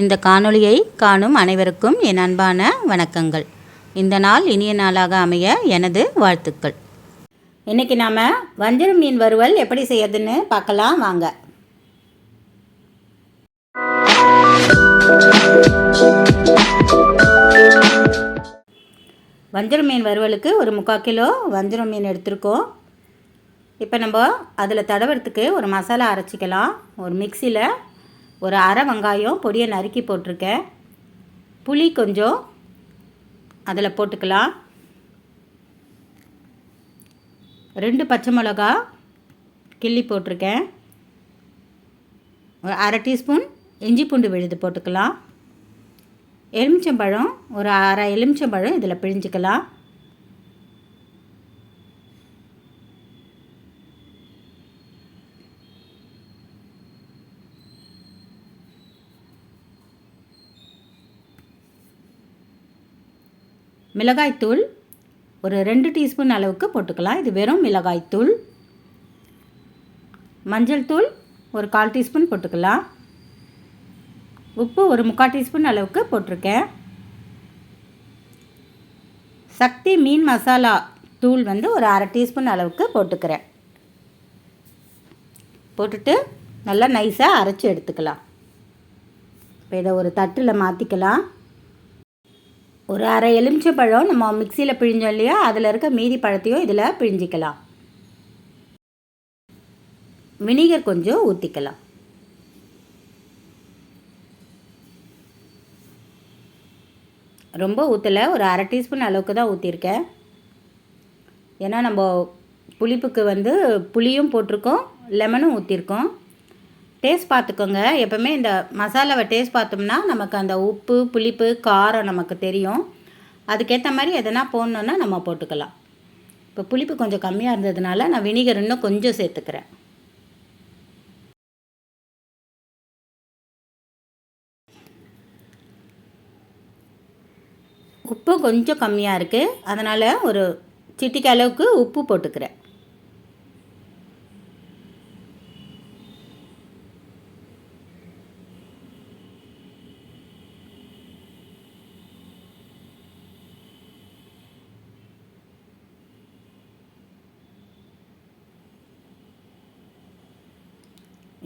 இந்த காணொளியை காணும் அனைவருக்கும் என் அன்பான வணக்கங்கள். இந்த நாள் இனிய நாளாக அமைய எனது வாழ்த்துக்கள். இன்றைக்கி நாம் வஞ்சரம் மீன் வறுவல் எப்படி செய்யறதுன்னு பார்க்கலாம் வாங்க. வஞ்சரம் மீன் வறுவலுக்கு ஒரு முக்கால் கிலோ வஞ்சரம் மீன் எடுத்திருக்கோம். இப்போ நம்ம அதில் தடவுறதுக்கு ஒரு மசாலா அரைச்சிக்கலாம். ஒரு மிக்சியில் ஒரு அரை வெங்காயம் பொடியை நறுக்கி போட்டிருக்கேன். புளி கொஞ்சம் அதில் போட்டுக்கலாம். ரெண்டு பச்சை மிளகா கிள்ளி போட்டிருக்கேன். ஒரு அரை டீஸ்பூன் இஞ்சி பூண்டு விழுது போட்டுக்கலாம். எலுமிச்சம்பழம் ஒரு அரை எலுமிச்சம்பழம் இதில் பிழிஞ்சிக்கலாம். மிளகாய்த்தூள் ஒரு ரெண்டு டீஸ்பூன் அளவுக்கு போட்டுக்கலாம். இது வெறும் மிளகாய்த்தூள். மஞ்சள் தூள் ஒரு கால் டீஸ்பூன் போட்டுக்கலாம். உப்பு ஒரு முக்கால் டீஸ்பூன் அளவுக்கு போட்டிருக்கேன். சக்தி மீன் மசாலா தூள் வந்து ஒரு அரை டீஸ்பூன் அளவுக்கு போட்டுக்கிறேன். போட்டுட்டு நல்லா நைஸாக அரைச்சி எடுத்துக்கலாம். இப்போ இதை ஒரு தட்டில் மாற்றிக்கலாம் ஒரு அரை எலுமிச்சை பழம் நம்ம மிக்சியில் பிழிஞ்சோம் இல்லையா? அதில் இருக்க மீதி பழத்தையும் இதில் பிழிஞ்சிக்கலாம். வினிகர் கொஞ்சம் ஊற்றிக்கலாம் ரொம்ப ஊற்றலை ஒரு அரை டீஸ்பூன் அளவுக்கு தான் ஊற்றிருக்கேன் ஏன்னா நம்ம புளிப்புக்கு வந்து புளியும் போட்டிருக்கோம் லெமனும் ஊற்றிருக்கோம் டேஸ்ட் பார்த்துக்கோங்க. எப்போவுமே இந்த மசாலாவை டேஸ்ட் பார்த்தோம்னா நமக்கு அந்த உப்பு புளிப்பு காரம் நமக்கு தெரியும். அதுக்கேற்ற மாதிரி எதனா போடணுன்னா நம்ம போட்டுக்கலாம். இப்போ புளிப்பு கொஞ்சம் கம்மியாக இருந்ததுனால நான் வினிகர் இன்னும் கொஞ்சம் சேர்த்துக்கிறேன். உப்பு கொஞ்சம் கம்மியாக இருக்குது அதனால் ஒரு சிட்டிக்கு அளவுக்கு உப்பு போட்டுக்கிறேன்.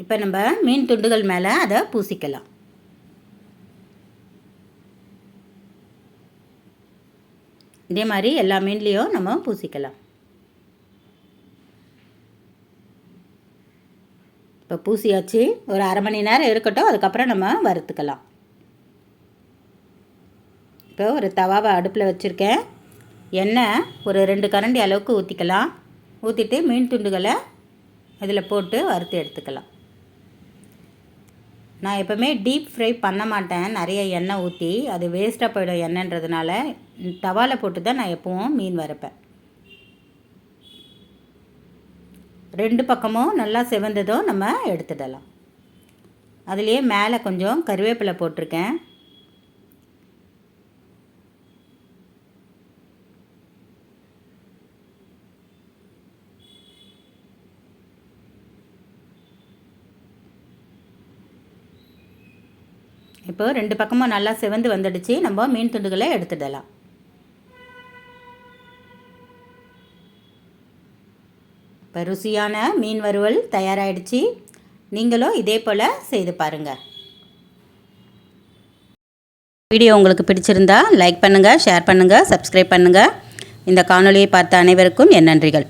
இப்போ நம்ம மீன் துண்டுகள் மேலே அதை பூசிக்கலாம். இதே மாதிரி எல்லா மீன்லேயும் நம்ம பூசிக்கலாம். இப்போ பூசியாச்சு ஒரு அரை மணி நேரம் இருக்கட்டும் அதுக்கப்புறம் நம்ம வறுத்துக்கலாம். இப்போ ஒரு தவாவை அடுப்பில் வச்சுருக்கேன். எண்ணெய் ஒரு ரெண்டு கரண்டி அளவுக்கு ஊற்றிக்கலாம் ஊற்றிட்டு மீன் துண்டுகளை இதில் போட்டு வறுத்து எடுத்துக்கலாம். நான் எப்போவுமே டீப் ஃப்ரை பண்ண மாட்டேன். நிறைய எண்ணெய் ஊற்றி அது வேஸ்ட்டாக போயிடும் எண்ணென்றதுனால தவாவில் போட்டு தான் நான் எப்போவும் மீன் வறுப்பேன். ரெண்டு பக்கமும் நல்லா செவந்ததும் நம்ம எடுத்துடலாம். அதுலேயே மேலே கொஞ்சம் கருவேப்பிலை போட்டிருக்கேன். இப்போ ரெண்டு பக்கமும் நல்லா செவந்து வந்துடுச்சு. நம்ம மீன் துண்டுகளை எடுத்துடலாம். இப்போ ருசியான மீன் வறுவல் தயாராகிடுச்சு நீங்களும் இதே போல் செய்து பாருங்கள் வீடியோ உங்களுக்கு பிடிச்சிருந்தா லைக் பண்ணுங்கள் ஷேர் பண்ணுங்கள் சப்ஸ்கிரைப் பண்ணுங்கள் இந்த காணொலியை பார்த்த அனைவருக்கும் என் நன்றிகள்.